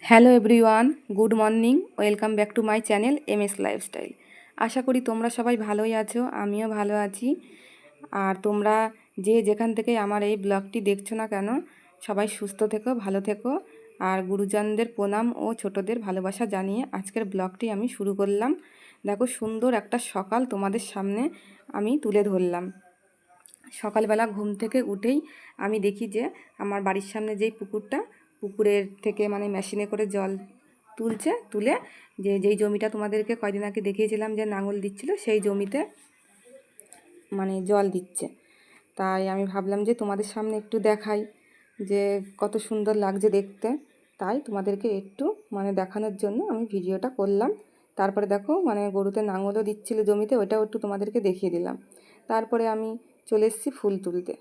Hello everyone, good morning, welcome back to my channel M S lifestyle. আশা করি তোমরা সবাই ভালোই আছো, আমিও ভালো আছি। আর তোমরা যে যেখান থেকে আমার এই ব্লগটি দেখছ না কেন, সবাই সুস্থ থেকো, ভালো থেকো। আর গুরুজনদের প্রণাম ও ছোটদের ভালোবাসা জানিয়ে আজকের ব্লগটি আমি শুরু করলাম। দেখো, সুন্দর একটা সকাল তোমাদের সামনে আমি তুলে ধরলাম। সকালবেলা ঘুম থেকে উঠেই আমি দেখি যে আমার বাড়ির সামনে যেই পুকুরটা পুকুরের থেকে মানে মেশিনে করে জল তুলছে, তুলে যে যেই জমিটা তোমাদেরকে কয়দিন আগে দেখিয়েছিলাম যে নাঙল দিচ্ছিল, সেই জমিতে মানে জল দিচ্ছে। তাই আমি ভাবলাম যে তোমাদের সামনে একটু দেখাই যে কত সুন্দর লাগছে দেখতে। তাই তোমাদেরকে একটু মানে দেখানোর জন্য আমি ভিডিওটা করলাম। তারপরে দেখো মানে গরুতে নাঙলও দিচ্ছিল জমিতে ওটাও একটু তোমাদেরকে দেখিয়ে দিলাম। তারপরে আমি চলে এসেছি ফুল তুলতে।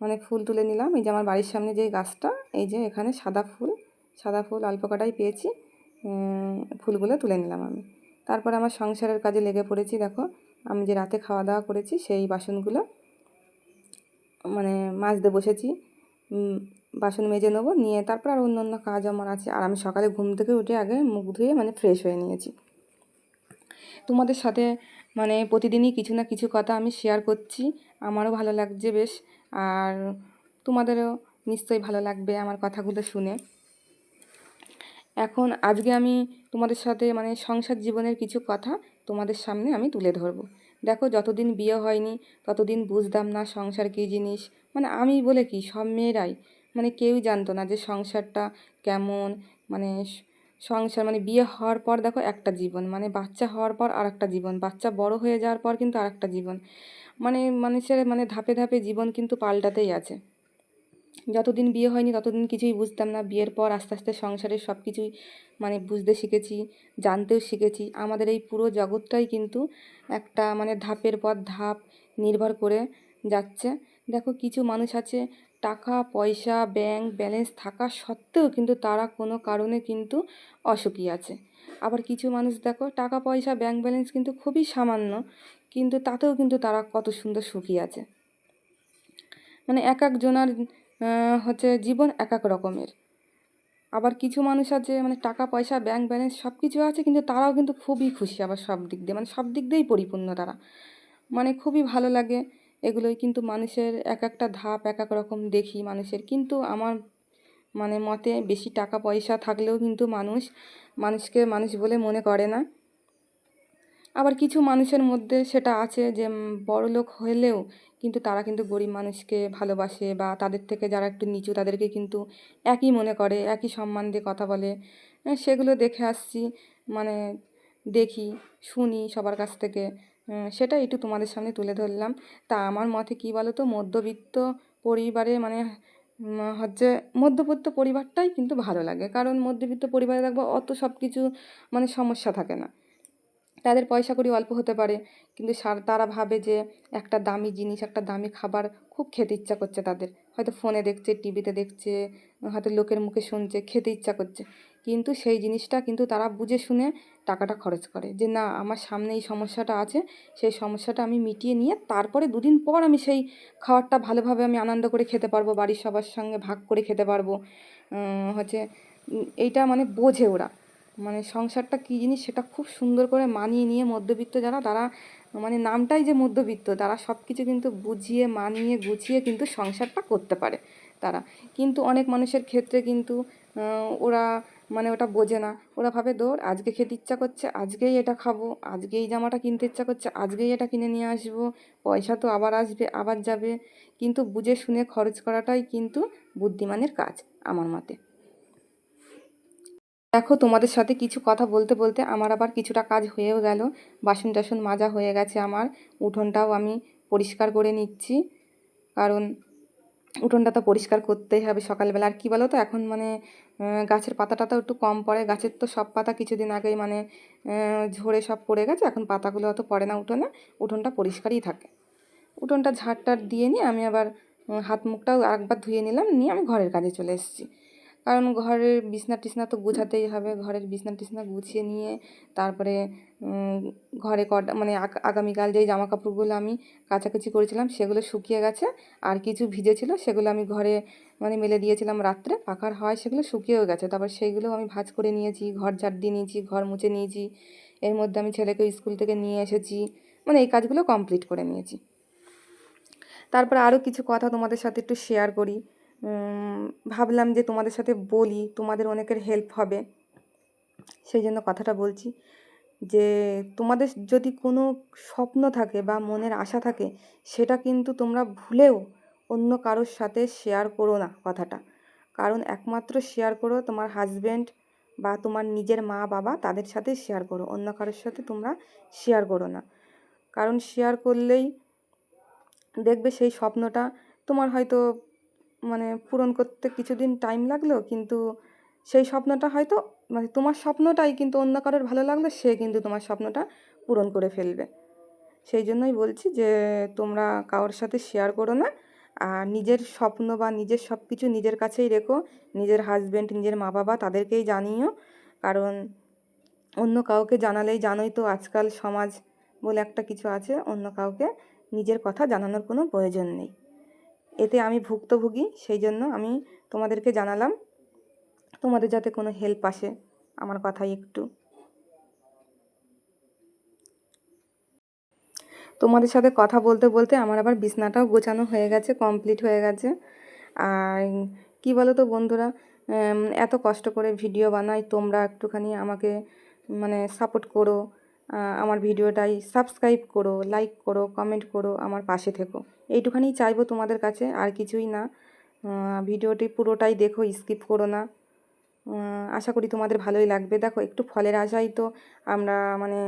মানে ফুল তুলে নিলাম। এই যে আমার বাড়ির সামনে যে গাছটা, এই যে এখানে সাদা ফুল সাদা ফুল অল্প কটাই পেয়েছি। ফুলগুলো তুলে নিলাম আমি। তারপরে আমার সংসারের কাজে লেগে পড়েছি, দেখো। আমি যে রাতে খাওয়া দাওয়া করেছি, সেই বাসনগুলো মানে মাজতে বসেছি। বাসন মেজে নেব, নিয়ে তারপর আর অন্য অন্য কাজ আমার আছে। আর আমি সকালে ঘুম থেকে উঠে আগে মুখ ধুয়ে মানে ফ্রেশ হয়ে নিয়েছি। তোমাদের সাথে মানে প্রতিদিনই কিছু না কিছু কথা আমি শেয়ার করছি। আমারও ভালো লাগছে বেশ। আর তোমাদেরও নিশ্চয়ই ভালো লাগবে আমার কথাগুলো শুনে। এখন আজকে আমি তোমাদের সাথে মানে সংসার জীবনের কিছু কথা তোমাদের সামনে আমি তুলে ধরবো। দেখো, যতদিন বিয়ে হয়নি, ততদিন বুঝতাম না সংসার কী জিনিস। মানে আমি বলে কি, সব মেয়েরাই মানে কেউই জানতো না যে সংসারটা কেমন মানে সংসার মানে বিয়ে হওয়ার পর দেখো একটা জীবন মানে বাচ্চা হওয়ার পর আর একটা জীবন, বাচ্চা বড় হয়ে যাওয়ার পর কিন্তু আর একটা জীবন। মানে মানুষের মানে ধাপে ধাপে জীবন কিন্তু পাল্টাতেই আছে। যতদিন বিয়ে হয়নি ততদিন কিছুই বুঝতাম না, বিয়ের পর আস্তে আস্তে সংসারের সব কিছুই মানে বুঝতে শিখেছি, জানতেও শিখেছি। আমাদের এই পুরো জগৎটাই কিন্তু একটা মানে ধাপের পর ধাপ নির্ভর করে যাচ্ছে। দেখো কিছু মানুষ আছে টাকা, পয়সা ব্যাংক ব্যালেন্স থাকা সত্ত্বেও কিন্তু তারা কোনো কারণে কিন্তু অসুখী আছে। আবার কিছু মানুষ দেখো, টাকা, পয়সা ব্যাংক ব্যালেন্স কিন্তু খুবই সামান্য, কিন্তু তাতেও কিন্তু তারা কত সুন্দর সুখী আছে। মানে এক একজনার হচ্ছে জীবন এক এক রকমের। আবার কিছু মানুষ আছে মানে টাকা, পয়সা ব্যাংক ব্যালেন্স সব কিছু আছে, কিন্তু তারাও কিন্তু খুবই খুশি আবার সব দিক দিয়ে মানে সব দিক দিয়েই পরিপূর্ণ তারা। মানে খুবই ভালো লাগে। এগুলোই কিন্তু মানুষের এক একটা ধাপ এক এক রকম দেখি মানুষের। কিন্তু আমার মানে মতে বেশি টাকা পয়সা থাকলেও কিন্তু মানুষ মানুষকে মানুষ বলে মনে করে না। আবার কিছু মানুষের মধ্যে সেটা আছে যে বড়লোক হলেও কিন্তু তারা কিন্তু গরিব মানুষকে ভালোবাসে বা তাদের থেকে যারা একটু নিচু তাদেরকে কিন্তু একই মনে করে, একই সম্মান দিয়ে কথা বলে। সেগুলো দেখে আসছি মানে দেখি, শুনি সবার কাছ থেকে। সেটা একটু তোমাদের সামনে তুলে ধরলাম। তা আমার মতে কী বলো তো মধ্যবিত্ত পরিবারে মানে হচ্ছে মধ্যবিত্ত পরিবারটাই কিন্তু ভালো লাগে। কারণ মধ্যবিত্ত পরিবারে দেখব অত সব কিছু মানে সমস্যা থাকে না। তাদের পয়সা কড়ি অল্প হতে পারে, কিন্তু তারা ভাবে যে একটা দামি জিনিস, একটা দামি খাবার খুব খেতে ইচ্ছা করছে তাদের। হয়তো ফোনে দেখছে, টিভিতে দেখছে, হয়তো লোকের মুখে শুনছে, খেতে ইচ্ছা করছে। কিন্তু সেই জিনিসটা কিন্তু তারা বুঝে শুনে টাকাটা খরচ করে যে, না, আমার সামনে এই সমস্যাটা আছে। সেই সমস্যাটা আমি মিটিয়ে নিয়ে তারপরে দুদিন পর আমি সেই খাবারটা ভালোভাবে আমি আনন্দ করে খেতে পারব, বাড়ির সবার সঙ্গে ভাগ করে খেতে পারব। হচ্ছে এইটা মানে বোঝে ওরা। মানে সংসারটা কী জিনিস সেটা খুব সুন্দর করে মানিয়ে নিয়ে মধ্যবিত্ত যারা, তারা মানে নামটাই যে মধ্যবিত্ত, তারা সব কিছু কিন্তু বুঝিয়ে, মানিয়ে, গুছিয়ে কিন্তু সংসারটা করতে পারে তারা। কিন্তু অনেক মানুষের ক্ষেত্রে কিন্তু ওরা মানে ওটা বোঝে না। ওরা ভাবে, দৌড়, আজকে খেতে ইচ্ছা করছে, আজকেই এটা খাব, আজকেই জামাটা কিনতে ইচ্ছা করছে, আজকেই এটা কিনে নিয়ে আসব, পয়সা তো আবার আসবে, আবার যাবে। কিন্তু বুঝে শুনে খরচ করাটাই কিন্তু বুদ্ধিমানের কাজ আমার মতে। দেখো, তোমাদের সাথে কিছু কথা বলতে বলতে আমার আবার কিছুটা কাজ হয়েও গেল। বাসন টাসন মাজা হয়ে গেছে আমার। উঠোনটাও আমি পরিষ্কার করে নিচ্ছি। কারণ উঠোনটা তো পরিষ্কার করতেই হবে সকালবেলা। আর কী বলো তো এখন মানে গাছের পাতাটা তো একটু কম পড়ে। গাছের তো সব পাতা কিছুদিন আগেই মানে ঝরে সব পড়ে গেছে। এখন পাতাগুলো অত পড়ে না উঠোনে। উঠোনটা পরিষ্কারই থাকে। উঠোনটা ঝাড়টার দিয়ে নিয়ে আমি আবার হাত মুখটাও আরেকবার ধুয়ে নিলাম। নিয়ে আমি ঘরের কাজে চলে এসেছি। কারণ ঘরের বিছনা টিছনা তো গুছাতেই হবে, ঘরের বিছনা টিছনা গুছিয়ে নিয়ে তারপরে ঘরে কটা মানে আগামীকাল যেই জামা কাপড়গুলো আমি কাচাকুচি করেছিলাম সেগুলো শুকিয়ে গেছে, আর কিছু ভিজেছিল সেগুলো আমি ঘরে মানে মেলে দিয়েছিলাম রাত্রে, পাখার হয় সেগুলো শুকিয়েও গেছে। তারপর সেইগুলো আমি ভাঁজ করে নিয়েছি, ঘর ঝাড় দিয়ে নিয়েছি, ঘর মুছে নিয়েছি, এর মধ্যে আমি ছেলেকে স্কুল থেকে নিয়ে এসেছি মানে এই কাজগুলো কমপ্লিট করে নিয়েছি। তারপর আরও কিছু কথা তোমাদের সাথে একটু শেয়ার করি। ভাবলাম যে তোমাদের সাথে বলি, তোমাদের অনেকের হেল্প হবে। সেই জন্য কথাটা বলছি যে, তোমাদের যদি কোনো স্বপ্ন থাকে বা মনের আশা থাকে, সেটা কিন্তু তোমরা ভুলেও অন্য কারোর সাথে শেয়ার করো না কথাটা। কারণ একমাত্র শেয়ার করো তোমার হাজব্যান্ড বা তোমার নিজের মা বাবা, তাদের সাথে শেয়ার করো। অন্য কারোর সাথে তোমরা শেয়ার করো না। কারণ শেয়ার করলেই দেখবে সেই স্বপ্নটা তোমার হয়তো মানে পূরণ করতে কিছুদিন টাইম লাগল, কিন্তু সেই স্বপ্নটা হয়তো মানে তোমার স্বপ্নটাই কিন্তু অন্য কারোর ভালো লাগল, সে কিন্তু তোমার স্বপ্নটা পূরণ করে ফেলবে। সেই জন্যই বলছি যে, তোমরা কারোর সাথে শেয়ার করো না, আর নিজের স্বপ্ন বা নিজের সব কিছু নিজের কাছেই রেখো, নিজের হাজব্যান্ড নিজের মা বাবা তাদেরকেই জানিও, কারণ অন্য কাউকে জানালেই জানোই তো আজকাল সমাজ বলে একটা কিছু আছে, অন্য কাউকে নিজের কথা জানানোর কোনো প্রয়োজন নেই। এতে আমি ভুক্তভোগী সেই জন্য আমি তোমাদেরকে জানালাম, তোমাদের যাতে কোনো হেল্প আসে আমার কথাই একটু। তোমাদের সাথে কথা বলতে বলতে আমার আবার বিছনাটাও গোছানো হয়ে গেছে কমপ্লিট হয়ে গেছে। আর কি বলো তো বন্ধুরা এত কষ্ট করে ভিডিও বানাই, তোমরা একটুখানি আমাকে মানে সাপোর্ট করো। আমার ভিডিওটাই সাবস্ক্রাইব করো লাইক করো কমেন্ট করো, আমার পাশে থেকো। এইটুখানি চাইব তোমাদের কাছে, আর কিছুই না। ভিডিওটি পুরোটাই দেখো স্কিপ করো না। আশা করি তোমাদের ভালোই লাগবে। দেখো, একটু ফলের আশাই তো আমরা মানে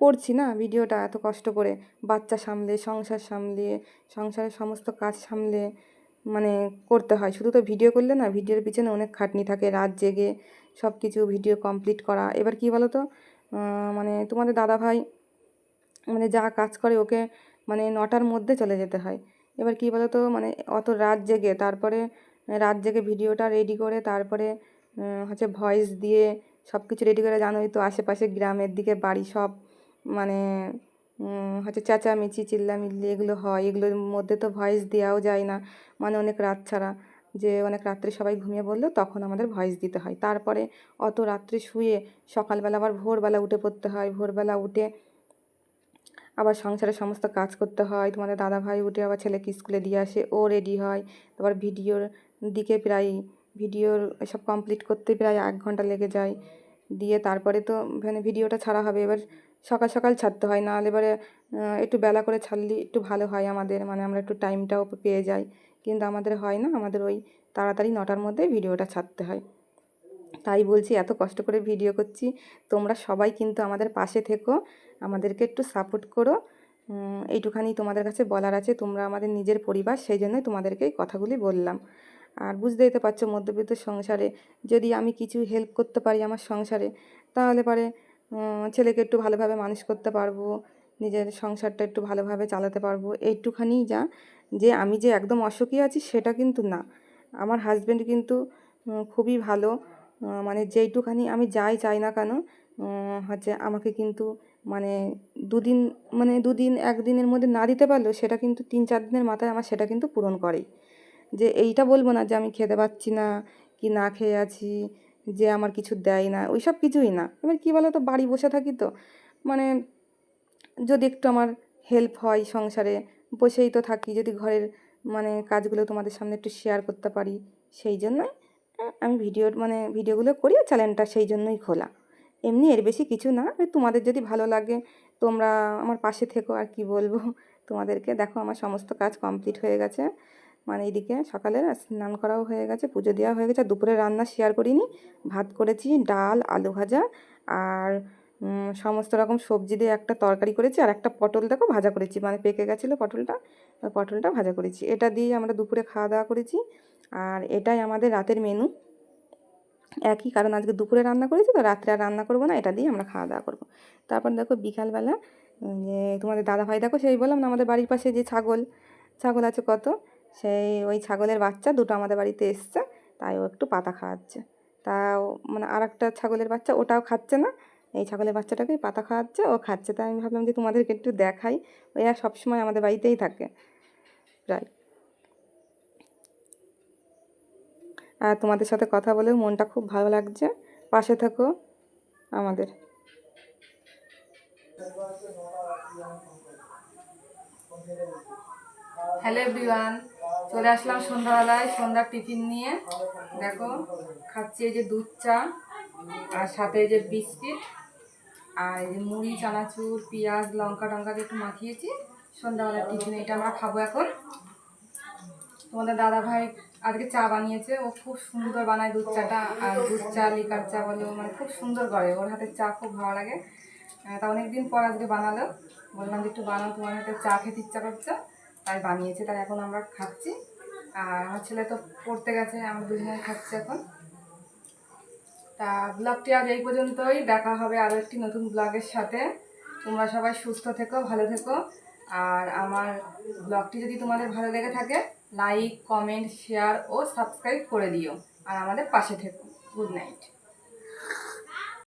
করছি না ভিডিওটা এত কষ্ট করে। বাচ্চা সামলে, সংসার সামলিয়ে সংসারের সমস্ত কাজ সামলে মানে করতে হয়। শুধু তো ভিডিও করলে না, ভিডিওর পিছনে অনেক খাটনি থাকে, রাত জেগে সব কিছু ভিডিও কমপ্লিট করা। এবার কি বলো তো মানে তোমাদের দাদা ভাই মানে যা কাজ করে ওকে মানে নটার মধ্যে চলে যেতে হয়। এবার কী বলো তো মানে অত রাত জেগে, তারপরে রাত জেগে ভিডিওটা রেডি করে, তারপরে হচ্ছে ভয়েস দিয়ে সব কিছু রেডি করে, জানোই তো আশেপাশে গ্রামের দিকে বাড়ি সব মানে হচ্ছে চেঁচামেচি, চিল্লামিল্লি এগুলো হয়, এগুলোর মধ্যে তো ভয়েস দেওয়াও যায় না মানে অনেক রাত ছাড়া। যে অনেক রাত্রে সবাই ঘুমিয়ে পড়ল, তখন আমাদের ভয়েস দিতে হয়। তারপরে অত রাত্রে শুয়ে সকালবেলা আবার ভোরবেলা উঠে পড়তে হয়। ভোরবেলা উঠে আবার সংসারের সমস্ত কাজ করতে হয়। তোমাদের দাদা ভাই উঠে আবার ছেলেকে স্কুলে দিয়ে আসে, ও রেডি হয়। তারপর ভিডিওর দিকে প্রায়, ভিডিওর সব কমপ্লিট করতে প্রায় এক ঘণ্টা লেগে যায়। দিয়ে তারপরে তো মানে ভিডিওটা ছাড়া হবে। এবার সকাল সকাল ছাড়তে হয়, নাহলে এবারে একটু বেলা করে ছাড়লে একটু ভালো হয় আমাদের মানে আমরা একটু টাইমটাও পেয়ে যাই। কিন্তু আমাদের হয় না, আমাদের ওই তাড়াতাড়ি নটার মধ্যে ভিডিওটা ছাড়তে হয়। তাই বলছি, এত কষ্ট করে ভিডিও করছি। তোমরা সবাই কিন্তু আমাদের পাশে থেকো, আমাদেরকে একটু সাপোর্ট করো। এইটুখানি তোমাদের কাছে বলার আছে, তোমরা আমাদের নিজের পরিবার, সেই জন্যই তোমাদেরকে এই কথাগুলি বললাম। আর বুঝতেই তো পারছ, মধ্যবিত্ত সংসারে যদি আমি কিছু হেল্প করতে পারি আমার সংসারে, তাহলে পরে ছেলেকে একটু ভালোভাবে মানুষ করতে পারব, নিজের সংসারটা একটু ভালোভাবে চালাতে পারব এইটুখানিই যা। যে আমি যে একদম অসুখী আছি সেটা কিন্তু না। আমার হাজব্যান্ড কিন্তু খুবই ভালো। মানে যেইটুখানি আমি যাই, চাই না কেন হচ্ছে আমাকে কিন্তু মানে দুদিন মানে দুদিন, একদিনের মধ্যে না দিতে পারলেও সেটা কিন্তু তিন, চার দিনের মাথায় আমার সেটা কিন্তু পূরণ করেই। যে এইটা বলব না যে আমি খেতে পাচ্ছি না, কি না খেয়ে আছি যে আমার কিছু দেয় না ওই সব কিছুই না। এবার কী বলো তো বাড়ি বসে থাকি তো মানে যদি একটু আমার হেল্প হয় সংসারে, বসেই তো থাকি, যদি ঘরের মানে কাজগুলো তোমাদের সামনে একটু শেয়ার করতে পারি, সেই জন্যই আমি ভিডিওর মানে ভিডিওগুলো করি চ্যানেলটা সেই জন্যই খোলা। এমনি এর বেশি কিছু না তোমাদের যদি ভালো লাগে, তোমরা আমার পাশে থেকো, আর কি বলব? তোমাদেরকে দেখো, আমার সমস্ত কাজ কমপ্লিট হয়ে গেছে। মানে এইদিকে সকালে স্নান করাও হয়ে গেছে, পুজো দেওয়া হয়ে গেছে। দুপুরে রান্না শেয়ার করিনি, ভাত করেছি, ডাল, আলু ভাজা আর সমস্ত রকম সবজি দিয়ে একটা তরকারি করেছি আর একটা পটল দেখো ভাজা করেছি। মানে পেকে গেছিল পটলটা পটলটা ভাজা করেছি। এটা দিয়ে আমরা দুপুরে খাওয়া দাওয়া করেছি আর এটাই আমাদের রাতের মেনু একই কারণ আজকে দুপুরে রান্না করেছি, তো রাত্রে আর রান্না করব না, এটা দিয়ে আমরা খাওয়া দাওয়া করব। তারপর দেখো বিকালবেলা তোমাদের দাদা ভাই দেখো সেই বললাম না আমাদের বাড়ির পাশে যে ছাগল ছাগল আছে কত? সেই ওই ছাগলের বাচ্চা দুটো আমাদের বাড়িতে এসছে, তাই ও একটু পাতা খাওয়াচ্ছে। তাও মানে আর একটা ছাগলের বাচ্চা ওটাও খাচ্ছে না, এই ছাগলের বাচ্চাটাকেই পাতা খাওয়াচ্ছে, ও খাচ্ছে। তাই আমি ভাবলাম যে তোমাদেরকে একটু দেখাই ওরা সবসময় আমাদের বাড়িতেই থাকে। প্রায় আর তোমাদের সাথে কথা বলেও মনটা খুব ভালো লাগছে। পাশে থাকো আমাদের। হ্যালো এভরিওয়ান চলে আসলাম সন্ধ্যাবেলায়, সন্ধ্যার টিফিন নিয়ে। দেখো, খাচ্ছি এই যে দুধ চা, আর সাথে এই যে বিস্কিট, আর এই যে মুড়ি, চানাচুর, পেঁয়াজ, লঙ্কা টঙ্কা দিয়ে একটু মাখিয়েছি। সন্ধ্যাবেলার টিফিন এটা আমরা খাব এখন। তোমাদের দাদা ভাই আজকে চা বানিয়েছে, ও খুব সুন্দর বানায় দুধ চাটা, আর দুধ চা, লিকার চা বলো মানে খুব সুন্দর করে। ওর হাতের চা খুব ভালো লাগে। তা অনেকদিন পর আজকে বানালো। বললাম যে একটু বানাও, তোমার হাতে চা খেতে ইচ্ছা করছে। তাই বানিয়েছে, তাই এখন আমরা খাচ্ছি। আর আমার ছেলে তো পড়তে গেছে, আমরা দুজনে খাচ্ছি এখন। তা ব্লগটি আজ এই পর্যন্তই, দেখা হবে আরও একটি নতুন ব্লগের সাথে। তোমরা সবাই সুস্থ থেকো, ভালো থেকো। আর আমার ব্লগটি যদি তোমাদের ভালো লেগে থাকে লাইক কমেন্ট শেয়ার ও সাবস্ক্রাইব করে দিও। আর আমাদের পাশে থেকো। Good night